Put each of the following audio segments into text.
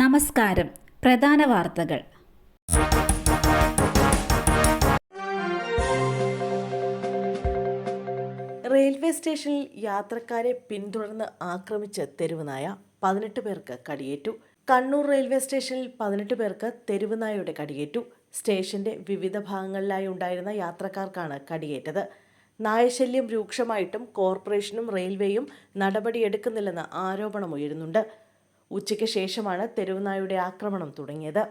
നമസ്കാരം. പ്രധാന വാർത്തകൾ. റെയിൽവേ സ്റ്റേഷനിൽ യാത്രക്കാരെ പിന്തുടർന്ന് ആക്രമിച്ച് തെരുവുനായ പതിനെട്ട് പേർക്ക് കടിയേറ്റു. കണ്ണൂർ റെയിൽവേ സ്റ്റേഷനിൽ പതിനെട്ട് പേർക്ക് തെരുവുനായയുടെ കടിയേറ്റു. സ്റ്റേഷന്റെ വിവിധ ഭാഗങ്ങളിലായി ഉണ്ടായിരുന്ന യാത്രക്കാർക്കാണ് കടിയേറ്റത്. നായശല്യം രൂക്ഷമായിട്ടും കോർപ്പറേഷനും റെയിൽവേയും നടപടിയെടുക്കുന്നില്ലെന്ന് ആരോപണമുയരുന്നുണ്ട്. ഉച്ചയ്ക്ക് ശേഷമാണ് തെരുവുനായുടെ ആക്രമണം തുടങ്ങിയത്.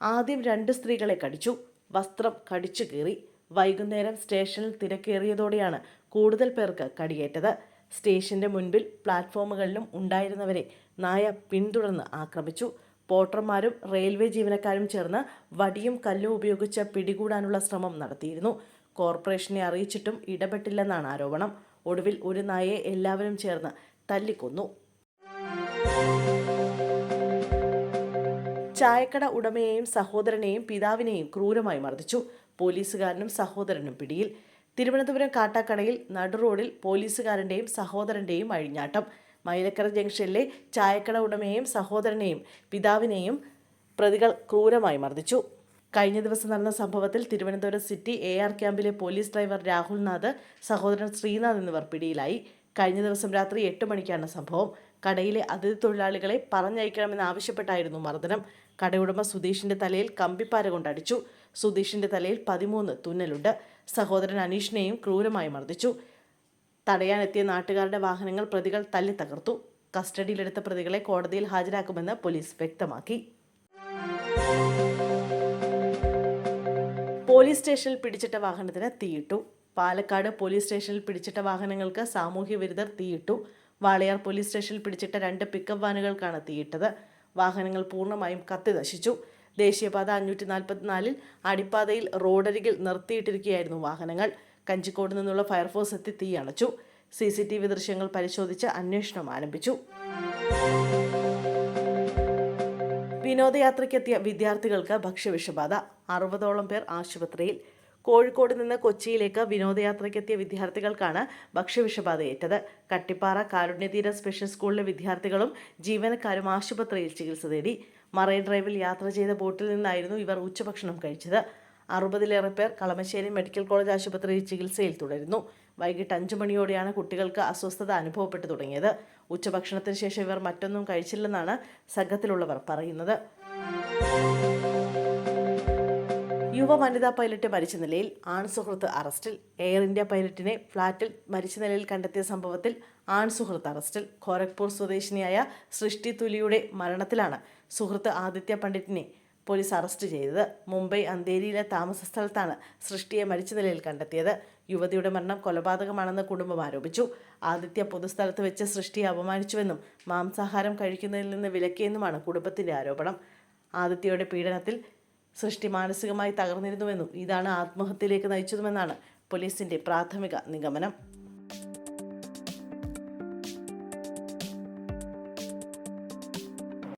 ആദ്യം രണ്ട് സ്ത്രീകളെ കടിച്ചു. വസ്ത്രം കടിച്ചു കീറി വൈകുന്നേരം സ്റ്റേഷനിൽ തിരക്കേറിയതോടെയാണ് കൂടുതൽ പേർക്ക് കടിയേറ്റത്. സ്റ്റേഷന്റെ മുൻപിൽ പ്ലാറ്റ്ഫോമുകളിലും ഉണ്ടായിരുന്നവരെ നായ പിന്തുടർന്ന് ആക്രമിച്ചു. പോട്ടർമാരും റെയിൽവേ ജീവനക്കാരും ചേർന്ന് വടിയും കല്ലും ഉപയോഗിച്ച് പിടികൂടാനുള്ള ശ്രമം നടത്തിയിരുന്നു. കോർപ്പറേഷനെ അറിയിച്ചിട്ടും ഇടപെട്ടില്ലെന്നാണ് ആരോപണം. ഒടുവിൽ ഒരു നായയെ എല്ലാവരും ചേർന്ന് തല്ലിക്കൊന്നു. ചായക്കട ഉടമയെയും സഹോദരനെയും പിതാവിനെയും ക്രൂരമായി മർദ്ദിച്ചു. പോലീസുകാരനും സഹോദരനും പിടിയിൽ. തിരുവനന്തപുരം കാട്ടാക്കടയിൽ നടുറോഡിൽ പോലീസുകാരന്റെയും സഹോദരന്റെയും അഴിഞ്ഞാട്ടം. മൈലക്കര ജംഗ്ഷനിലെ ചായക്കട ഉടമയെയും സഹോദരനെയും പിതാവിനെയും പ്രതികൾ ക്രൂരമായി മർദ്ദിച്ചു. കഴിഞ്ഞ ദിവസം നടന്ന സംഭവത്തിൽ തിരുവനന്തപുരം സിറ്റി എ ആർ ക്യാമ്പിലെ പോലീസ് ഡ്രൈവർ രാഹുൽനാഥ് സഹോദരൻ ശ്രീനാഥ് എന്നിവർ പിടിയിലായി. കഴിഞ്ഞ ദിവസം രാത്രി എട്ട് മണിക്കാണ് സംഭവം. കടയിലെ അതിഥി തൊഴിലാളികളെ പറഞ്ഞയക്കണമെന്ന് ആവശ്യപ്പെട്ടായിരുന്നു മർദ്ദനം. കടയുടമ സുധീഷിന്റെ തലയിൽ കമ്പിപ്പാര കൊണ്ടടിച്ചു. സുധീഷിന്റെ തലയിൽ പതിമൂന്ന് തുന്നലുണ്ട്. സഹോദരൻ അനീഷിനെയും ക്രൂരമായി മർദ്ദിച്ചു. തടയാനെത്തിയ നാട്ടുകാരുടെ വാഹനങ്ങൾ പ്രതികൾ തല്ലി തകർത്തു കസ്റ്റഡിയിലെടുത്ത പ്രതികളെ കോടതിയിൽ ഹാജരാക്കുമെന്ന് പോലീസ് വ്യക്തമാക്കി. പോലീസ് സ്റ്റേഷനിൽ പിടിച്ചിട്ട വാഹനത്തിന് തീയിട്ടു. പാലക്കാട് പോലീസ് സ്റ്റേഷനിൽ പിടിച്ചിട്ട വാഹനങ്ങൾക്ക് സാമൂഹ്യ വിരുദ്ധർ തീയിട്ടു. വാളയാർ പോലീസ് സ്റ്റേഷനിൽ പിടിച്ചിട്ട രണ്ട് പിക്കപ്പ് വാനുകൾക്കാണ് തീയിട്ടത്. വാഹനങ്ങൾ പൂർണമായും കത്തി നശിച്ചു. ദേശീയപാത അഞ്ഞൂറ്റി നാൽപ്പത്തിനാലിൽ അടിപ്പാതയിൽ റോഡരികിൽ നിർത്തിയിട്ടിരിക്കുകയായിരുന്നു വാഹനങ്ങൾ. കഞ്ചിക്കോട് നിന്നുള്ള ഫയർഫോഴ്സ് എത്തി തീ അണച്ചു. സി സി ടി വി ദൃശ്യങ്ങൾ പരിശോധിച്ച് അന്വേഷണം ആരംഭിച്ചു. വിനോദയാത്രയ്ക്കെത്തിയ വിദ്യാർത്ഥികൾക്ക് ഭക്ഷ്യവിഷബാധ. അറുപതോളം പേർ ആശുപത്രിയിൽ. കോഴിക്കോട് നിന്ന് കൊച്ചിയിലേക്ക് വിനോദയാത്രയ്ക്കെത്തിയ വിദ്യാർത്ഥികൾക്കാണ് ഭക്ഷ്യവിഷബാധയേറ്റത്. കട്ടിപ്പാറ കാരുണ്യതീര സ്പെഷ്യൽ സ്കൂളിലെ വിദ്യാർത്ഥികളും ജീവനക്കാരും ആശുപത്രിയിൽ ചികിത്സ തേടി. മറൈൻ ഡ്രൈവിൽ യാത്ര ചെയ്ത ബോട്ടിൽ നിന്നായിരുന്നു ഇവർ ഉച്ചഭക്ഷണം കഴിച്ചത്. അറുപതിലേറെ പേർ കളമശ്ശേരി മെഡിക്കൽ കോളേജ് ആശുപത്രിയിൽ ചികിത്സയിൽ തുടരുന്നു. വൈകിട്ട് അഞ്ചു മണിയോടെയാണ് കുട്ടികൾക്ക് അസ്വസ്ഥത അനുഭവപ്പെട്ടു തുടങ്ങിയത്. ഉച്ചഭക്ഷണത്തിന് ശേഷം ഇവർ മറ്റൊന്നും കഴിച്ചില്ലെന്നാണ് സംഘത്തിലുള്ളവർ പറയുന്നത്. യുവ വനിതാ പൈലറ്റ് മരിച്ച നിലയിൽ ആൺ സുഹൃത്ത് അറസ്റ്റിൽ എയർ ഇന്ത്യ പൈലറ്റിനെ ഫ്ളാറ്റിൽ മരിച്ച നിലയിൽ കണ്ടെത്തിയ സംഭവത്തിൽ ആൺ സുഹൃത്ത് അറസ്റ്റിൽ ഖോരഗ്പൂർ സ്വദേശിനിയായ സൃഷ്ടി തുലിയുടെ മരണത്തിലാണ് സുഹൃത്ത് ആദിത്യ പണ്ഡിറ്റിനെ പോലീസ് അറസ്റ്റ് ചെയ്തത്. മുംബൈ അന്തേരിയിലെ താമസ സ്ഥലത്താണ് സൃഷ്ടിയെ മരിച്ച നിലയിൽ കണ്ടെത്തിയത്. യുവതിയുടെ മരണം കൊലപാതകമാണെന്ന് കുടുംബം ആരോപിച്ചു. ആദിത്യ പൊതുസ്ഥലത്ത് വെച്ച് സൃഷ്ടിയെ അപമാനിച്ചുവെന്നും മാംസാഹാരം കഴിക്കുന്നതിൽ നിന്ന് വിലക്കിയെന്നുമാണ് കുടുംബത്തിന്റെ ആരോപണം. ആദിത്യയുടെ പീഡനത്തിൽ സൃഷ്ടി മാനസികമായി തകർന്നിരുന്നുവെന്നും ഇതാണ് ആത്മഹത്യയിലേക്ക് നയിച്ചതുമെന്നാണ് പോലീസിന്റെ പ്രാഥമിക നിഗമനം.